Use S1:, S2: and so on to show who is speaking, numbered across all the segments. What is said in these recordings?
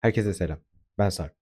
S1: Herkese selam. Ben Sarp.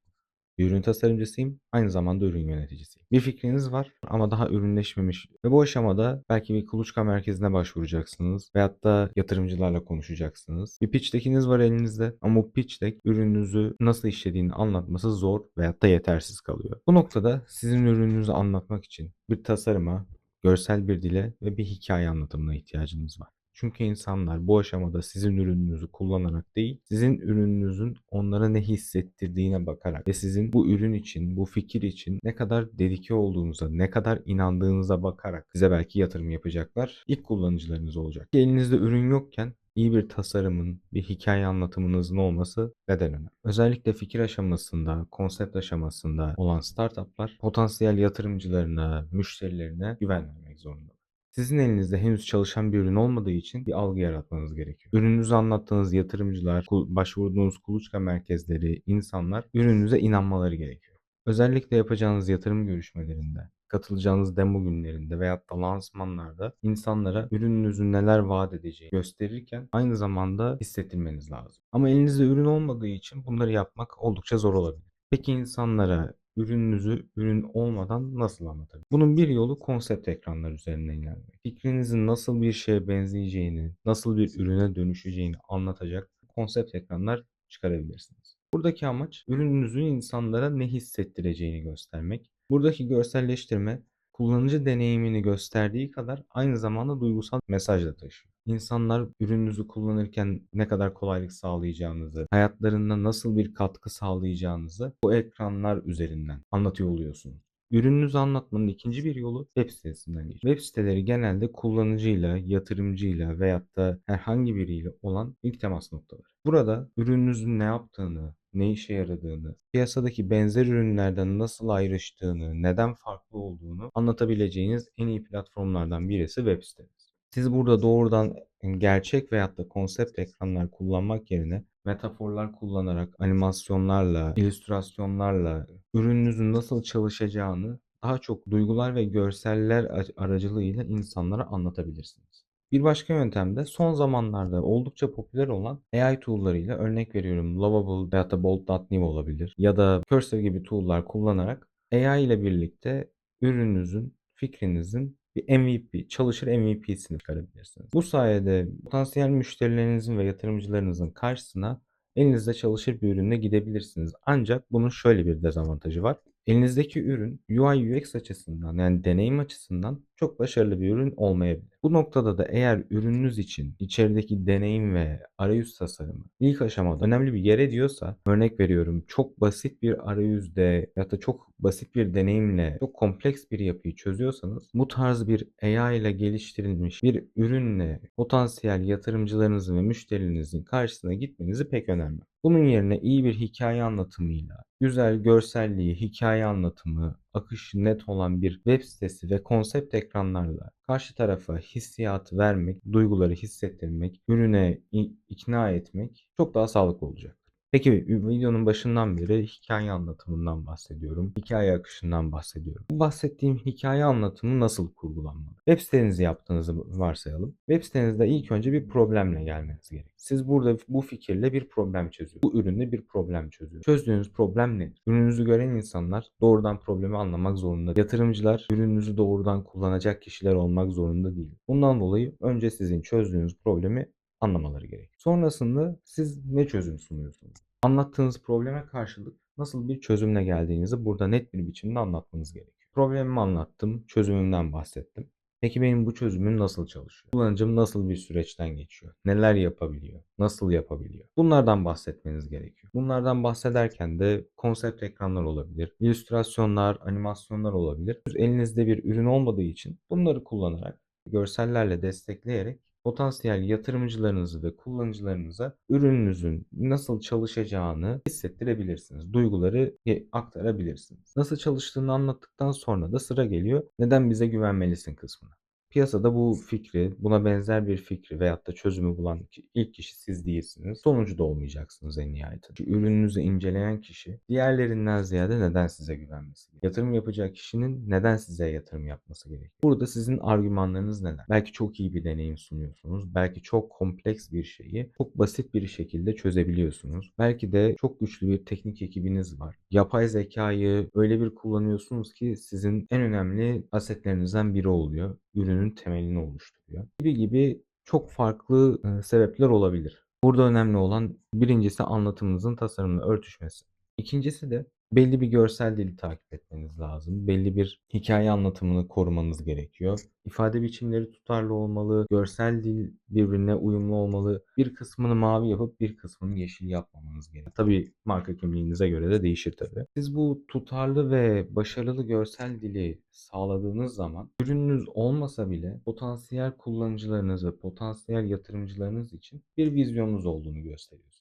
S1: Bir ürün tasarımcısıyım. Aynı zamanda ürün yöneticisiyim. Bir fikriniz var ama daha ürünleşmemiş ve bu aşamada belki bir kuluçka merkezine başvuracaksınız veyahut da yatırımcılarla konuşacaksınız. Bir pitch deck'iniz var elinizde ama bu pitch deck ürününüzü nasıl işlediğini anlatması zor veyahut da yetersiz kalıyor. Bu noktada sizin ürününüzü anlatmak için bir tasarıma, görsel bir dile ve bir hikaye anlatımına ihtiyacınız var. Çünkü insanlar bu aşamada sizin ürününüzü kullanarak değil, sizin ürününüzün onlara ne hissettirdiğine bakarak ve sizin bu ürün için, bu fikir için ne kadar dedike olduğunuza, ne kadar inandığınıza bakarak size belki yatırım yapacaklar. İlk kullanıcılarınız olacak. Elinizde ürün yokken iyi bir tasarımın, bir hikaye anlatımınızın olması neden önemli? Özellikle fikir aşamasında, konsept aşamasında olan startuplar potansiyel yatırımcılarına, müşterilerine güven vermek zorunda. Sizin elinizde henüz çalışan bir ürün olmadığı için bir algı yaratmanız gerekiyor. Ürününüzü anlattığınız yatırımcılar, başvurduğunuz kuluçka merkezleri, insanlar ürününüze inanmaları gerekiyor. Özellikle yapacağınız yatırım görüşmelerinde, katılacağınız demo günlerinde veyahut da lansmanlarda insanlara ürününüzün neler vaat edeceği gösterirken aynı zamanda hissettirmeniz lazım. Ama elinizde ürün olmadığı için bunları yapmak oldukça zor olabilir. Peki insanlara ürününüzü ürün olmadan nasıl anlatabilir? Bunun bir yolu konsept ekranlar üzerinden ilerlemek. Fikrinizin nasıl bir şeye benzeyeceğini, nasıl bir ürüne dönüşeceğini anlatacak konsept ekranlar çıkarabilirsiniz. Buradaki amaç ürününüzün insanlara ne hissettireceğini göstermek. Buradaki görselleştirme kullanıcı deneyimini gösterdiği kadar aynı zamanda duygusal mesaj da taşıyor. İnsanlar ürününüzü kullanırken ne kadar kolaylık sağlayacağınızı, hayatlarında nasıl bir katkı sağlayacağınızı bu ekranlar üzerinden anlatıyor oluyorsunuz. Ürününüzü anlatmanın ikinci bir yolu web sitesinden geçiyor. Web siteleri genelde kullanıcıyla, yatırımcıyla veyahut da herhangi biriyle olan ilk temas noktaları. Burada ürününüzün ne yaptığını, ne işe yaradığını, piyasadaki benzer ürünlerden nasıl ayrıştığını, neden farklı olduğunu anlatabileceğiniz en iyi platformlardan birisi web siteniz. Siz burada doğrudan gerçek veyahut da konsept ekranlar kullanmak yerine metaforlar kullanarak, animasyonlarla, illüstrasyonlarla ürününüzün nasıl çalışacağını daha çok duygular ve görseller aracılığıyla insanlara anlatabilirsiniz. Bir başka yöntem de son zamanlarda oldukça popüler olan AI tool'larıyla örnek veriyorum Lovable veyahut da Bold.new olabilir ya da Cursor gibi tool'lar kullanarak AI ile birlikte ürününüzün, fikrinizin bir MVP, çalışır MVP'sini çıkarabilirsiniz. Bu sayede potansiyel müşterilerinizin ve yatırımcılarınızın karşısına elinizde çalışır bir ürünle gidebilirsiniz. Ancak bunun şöyle bir dezavantajı var. Elinizdeki ürün UI UX açısından yani deneyim açısından çok başarılı bir ürün olmayabilir. Bu noktada da eğer ürününüz için içerideki deneyim ve arayüz tasarımı ilk aşamada önemli bir yer ediyorsa örnek veriyorum çok basit bir arayüzde ya da çok basit bir deneyimle çok kompleks bir yapıyı çözüyorsanız bu tarz bir AI ile geliştirilmiş bir ürünle potansiyel yatırımcılarınızın ve müşterilerinizin karşısına gitmenizi pek önermem. Bunun yerine iyi bir hikaye anlatımıyla, güzel görselliği, hikaye anlatımı, akışı net olan bir web sitesi ve konsept ekranlarla karşı tarafa hissiyat vermek, duyguları hissettirmek, ürüne ikna etmek çok daha sağlıklı olacak. Peki videonun başından beri hikaye anlatımından bahsediyorum. Hikaye akışından bahsediyorum. Bu bahsettiğim hikaye anlatımı nasıl kurgulanmalı? Web sitenizi yaptığınızı varsayalım. Web sitenizde ilk önce bir problemle gelmeniz gerek. Siz burada bu fikirle bir problem çözüyorsunuz. Bu ürünle bir problem çözüyorsunuz. Çözdüğünüz problem ne? Ürününüzü gören insanlar doğrudan problemi anlamak zorunda. Yatırımcılar ürününüzü doğrudan kullanacak kişiler olmak zorunda değil. Bundan dolayı önce sizin çözdüğünüz problemi anlamaları gerek. Sonrasında siz ne çözüm sunuyorsunuz? Anlattığınız probleme karşılık nasıl bir çözümle geldiğinizi burada net bir biçimde anlatmanız gerekiyor. Problemimi anlattım, çözümümden bahsettim. Peki benim bu çözümüm nasıl çalışıyor? Kullanıcım nasıl bir süreçten geçiyor? Neler yapabiliyor? Nasıl yapabiliyor? Bunlardan bahsetmeniz gerekiyor. Bunlardan bahsederken de konsept ekranlar olabilir, illüstrasyonlar, animasyonlar olabilir. Elinizde bir ürün olmadığı için bunları kullanarak, görsellerle destekleyerek potansiyel yatırımcılarınızı ve kullanıcılarınıza ürününüzün nasıl çalışacağını hissettirebilirsiniz. Duyguları aktarabilirsiniz. Nasıl çalıştığını anlattıktan sonra da sıra geliyor neden bize güvenmelisin kısmına. Piyasada bu fikri, buna benzer bir fikri veyahut da çözümü bulan ilk kişi siz değilsiniz. Sonuncu da olmayacaksınız en nihayetinde. Ürününüzü inceleyen kişi diğerlerinden ziyade neden size güvenmesi gerekiyor? Yatırım yapacak kişinin neden size yatırım yapması gerekiyor? Burada sizin argümanlarınız neler? Belki çok iyi bir deneyim sunuyorsunuz. Belki çok kompleks bir şeyi çok basit bir şekilde çözebiliyorsunuz. Belki de çok güçlü bir teknik ekibiniz var. Yapay zekayı öyle bir kullanıyorsunuz ki sizin en önemli asetlerinizden biri oluyor. Ürünün temelini oluşturuyor. Gibi gibi çok farklı e, sebepler olabilir. Burada önemli olan birincisi anlatımınızın tasarımla örtüşmesi. İkincisi de belli bir görsel dili takip etmeniz lazım. Belli bir hikaye anlatımını korumanız gerekiyor. İfade biçimleri tutarlı olmalı, görsel dil birbirine uyumlu olmalı. Bir kısmını mavi yapıp bir kısmını yeşil yapmamanız gerekiyor. Tabii marka kimliğinize göre de değişir tabii. Siz bu tutarlı ve başarılı görsel dili sağladığınız zaman ürününüz olmasa bile potansiyel kullanıcılarınız ve potansiyel yatırımcılarınız için bir vizyonunuz olduğunu gösteriyorsunuz.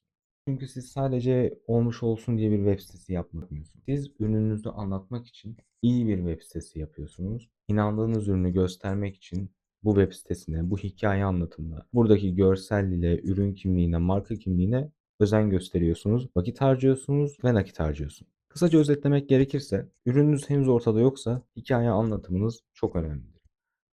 S1: Çünkü siz sadece olmuş olsun diye bir web sitesi yapmıyorsunuz. Siz ürününüzü anlatmak için iyi bir web sitesi yapıyorsunuz. İnandığınız ürünü göstermek için bu web sitesine, bu hikaye anlatımına, buradaki görsel dile, ürün kimliğine, marka kimliğine özen gösteriyorsunuz, vakit harcıyorsunuz ve nakit harcıyorsunuz. Kısaca özetlemek gerekirse, ürününüz henüz ortada yoksa hikaye anlatımınız çok önemlidir.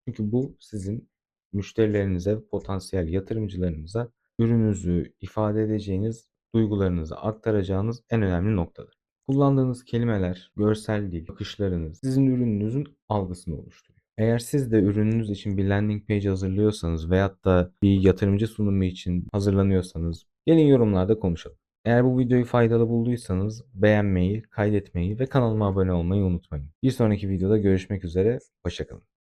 S1: Çünkü bu sizin müşterilerinize, potansiyel yatırımcılarınıza ürününüzü ifade edeceğiniz, duygularınızı aktaracağınız en önemli noktadır. Kullandığınız kelimeler, görsel dil, bakışlarınız sizin ürününüzün algısını oluşturuyor. Eğer siz de ürününüz için bir landing page hazırlıyorsanız veyahut da bir yatırımcı sunumu için hazırlanıyorsanız gelin yorumlarda konuşalım. Eğer bu videoyu faydalı bulduysanız beğenmeyi, kaydetmeyi ve kanalıma abone olmayı unutmayın. Bir sonraki videoda görüşmek üzere, hoşçakalın.